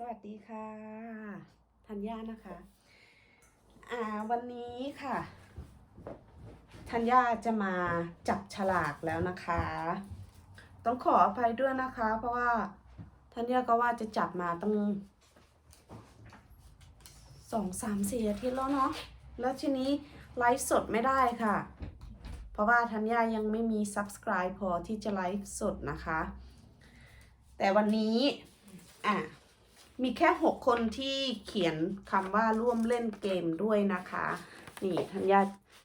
สวัสดีค่ะธัญญานะคะ อ่าวันนี้ค่ะธัญญาจะมาจับฉลากแล้วนะคะ ต้องขออภัยด้วยนะคะ เพราะว่าธัญญาก็ว่าจะจับมาตั้งสองสามสี่อาทิตย์แล้วเนาะแล้วทีนี้ไลฟ์สดไม่ได้ค่ะ เพราะว่าธัญญายังไม่มี subscribe พอที่จะไลฟ์สดนะคะ แต่วันนี้ อะ มีแค่หกคนที่เขียนคำว่าร่วมเล่นเกมด้วยนะคะ นี่ธัญญา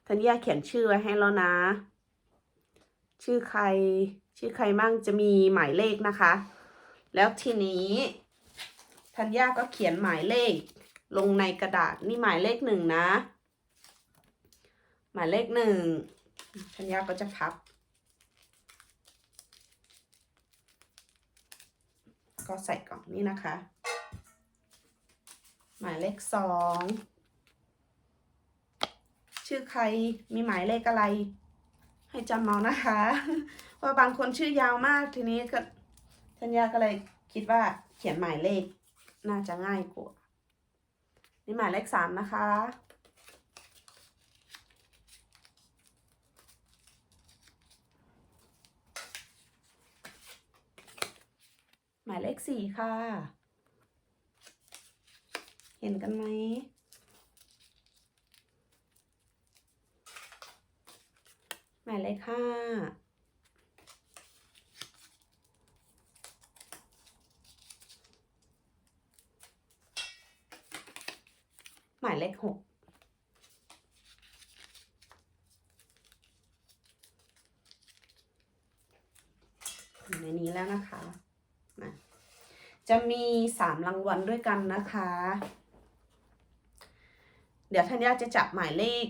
ธัญญาเขียนชื่อไว้ให้แล้วนะ ชื่อใคร ชื่อใครมั่งจะมีหมายเลขนะคะ แล้วทีนี้ธัญญาก็เขียนหมายเลข ลงในกระดาษนี่หมายเลขหนึ่งนะ หมายเลขหนึ่งธัญญาก็จะพับ ก็ใส่กล่องนี้นะคะ หมายเลขสองชื่อใครมีหมายเลขอะไร ให้จำเอานะคะเพราะบางคนชื่อยาวมากทีนี้ก็ธัญญาก็เลยคิดว่าเขียนหมายเลขน่าจะง่ายกว่านี่หมายเลขสามนะคะ หมายเลขสี่ค่ะ เห็นกันไหมหมายเลขห้าหมายเลขหกในนี้แล้วนะคะ จะมีสามรางวัลด้วยกันนะคะ เดี๋ยวธัญญาจะจับหมายเลข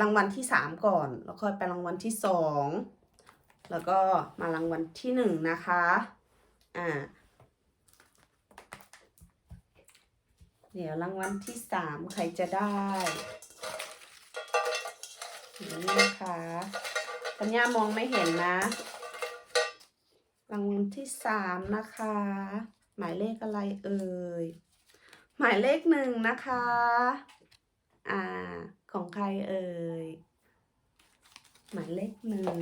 รางวัลที่สามก่อน แล้วค่อยไปรางวัลที่สองแล้วก็มารางวัลที่หนึ่งนะคะ อ่า เดี๋ยวรางวัลที่สามใครจะได้นี่นะคะปัญญามองไม่เห็นนะ รางวัลที่สามนะคะ หมายเลขอะไรเอ่ย หมายเลขหนึ่งนะคะ อ่า ของใครเอ่ย หมายเลขหนึ่ง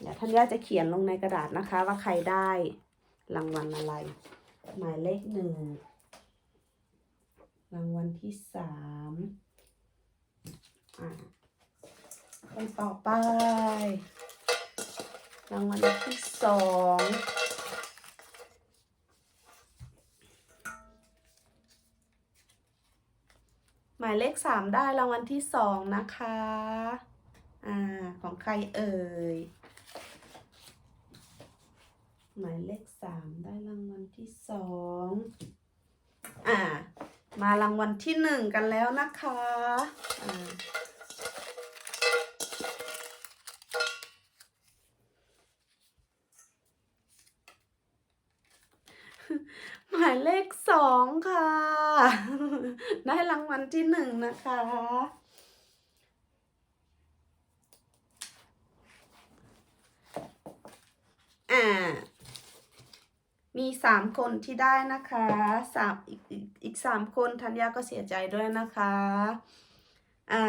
เดี๋ยวท่านย่าจะเขียนลงในกระดาษนะคะ ว่าใครได้รางวัลอะไร หมายเลขหนึ่งรางวัลที่สามอ่าคนต่อไป รางวัลที่สองายเลขสามได้รางวัลที่สองนะคะอ่าของใครเอ่ย หมายเลขสามได้รางวัลที่สองอ่า มารางวัลที่หนึ่งกันแล้วนะคะอ่า หมายเลขสองค่ะ ได้รางวัลที่หนึ่งนะคะ อ่า มีสามคนที่ได้นะคะสามอีกอีกสามคนธัญญาก็เสียใจด้วยนะคะ อ่า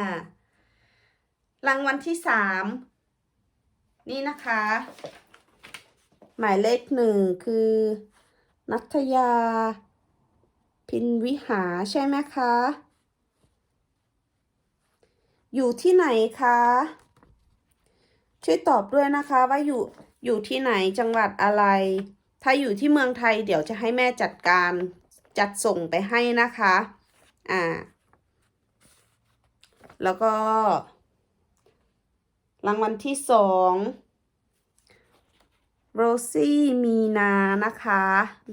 รางวัลที่สามนี่นะคะ หมายเลขหนึ่งคือ นัทยา พินวิหาใช่ไหมคะ อยู่ที่ไหนคะ ช่วยตอบด้วยนะคะว่าอยู่อยู่ที่ไหนจังหวัดอะไร ถ้าอยู่ที่เมืองไทยเดี๋ยวจะให้แม่จัดการจัดส่งไปให้นะคะ อ่า แล้วก็ รางวัลที่สอง โรซี่มีนานะคะ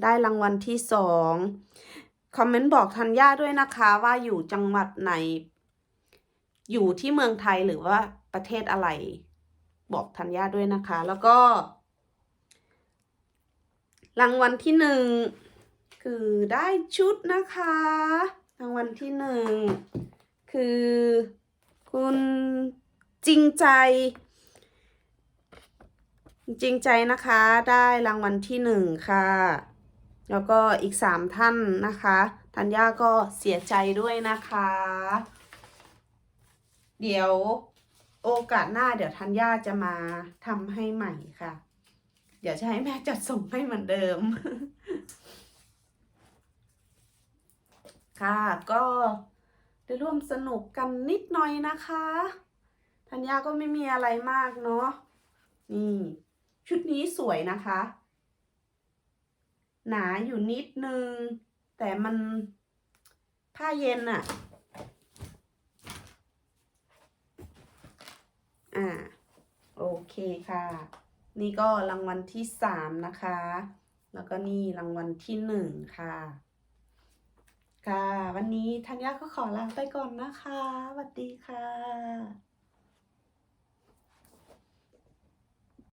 ได้รางวัลที่สองคอมเมนต์บอกธัญญาด้วยนะคะว่าอยู่จังหวัดไหน อยู่ที่เมืองไทยหรือว่าประเทศอะไร บอกธัญญาด้วยนะคะ แล้วก็ รางวัลที่หนึ่งคือได้ชุดนะคะ รางวัลที่หนึ่งคือคุณจริงใจ จริงใจนะคะได้รางวัลที่หนึ่งค่ะ แล้วก็อีกสามท่านนะคะธัญญาก็เสียใจด้วยนะคะ เดี๋ยวโอกาสหน้าเดี๋ยวธัญญาจะมาทำให้ใหม่ค่ะ เดี๋ยวจะให้แม่จัดส่งให้เหมือนเดิม ค่ะ ก็ได้ร่วมสนุกกันนิดหน่อยนะคะ ธัญญาก็ไม่มีอะไรมากเนาะนี่ ชุดนี้สวยนะคะ หนาอยู่นิดนึง แต่มันผ้าเย็นอะอ่า โอเคค่ะ นี่ก็รางวัลที่สามนะคะ แล้วก็นี่รางวัลที่หนึ่งค่ะ ค่ะ วันนี้ธัญญาก็ขอลาไปก่อนนะคะสวัสดีค่ะ